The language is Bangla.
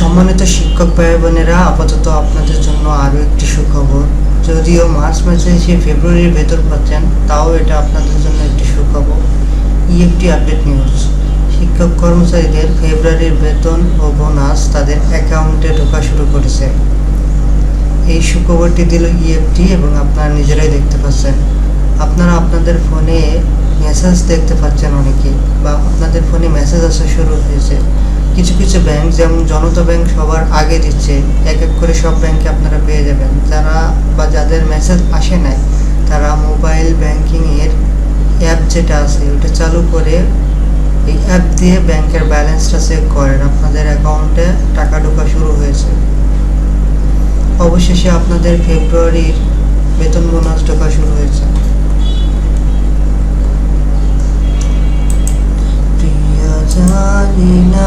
সম্মানিত শিক্ষক ভাই বোনেরা আপাতত আপনাদের জন্য আরও একটি সুখবর। যদিও মার্চ মাসে এসে ফেব্রুয়ারির ভেতর পাচ্ছেন, তাও এটা আপনাদের জন্য একটি সুখবর। ইএফটি আপডেট নিউজ শিক্ষক কর্মচারীদের ফেব্রুয়ারির বেতন ও বোনাস তাদের অ্যাকাউন্টে ঢোকা শুরু করেছে। এই সুখবরটি দিল ইএফটি এবং আপনারা নিজেরাই দেখতে পাচ্ছেন। আপনারা আপনাদের ফোনে মেসেজ দেখতে পাচ্ছেন অনেকেই বা আপনাদের ফোনে মেসেজ আসা শুরু হয়েছে। কিছু কিছু ব্যাংক যেমন জনতা ব্যাংক সবার আগে দিচ্ছে, এক এক করে সব ব্যাংকে আপনারা পেয়ে যাবেন। যারা বা যাদের মেসেজ আসে নাই, তারা মোবাইল ব্যাংকিংয়ের অ্যাপ যেটা আছে, ওটা চালু করে এই অ্যাপ দিয়ে ব্যাংকের ব্যালেন্সটা চেক করেন। আপনাদের অ্যাকাউন্টে টাকা ঢোকা শুরু হয়েছে। অবশেষে আপনাদের ফেব্রুয়ারির বেতন বোনাস ঢোকা শুরু হয়েছে। জানি না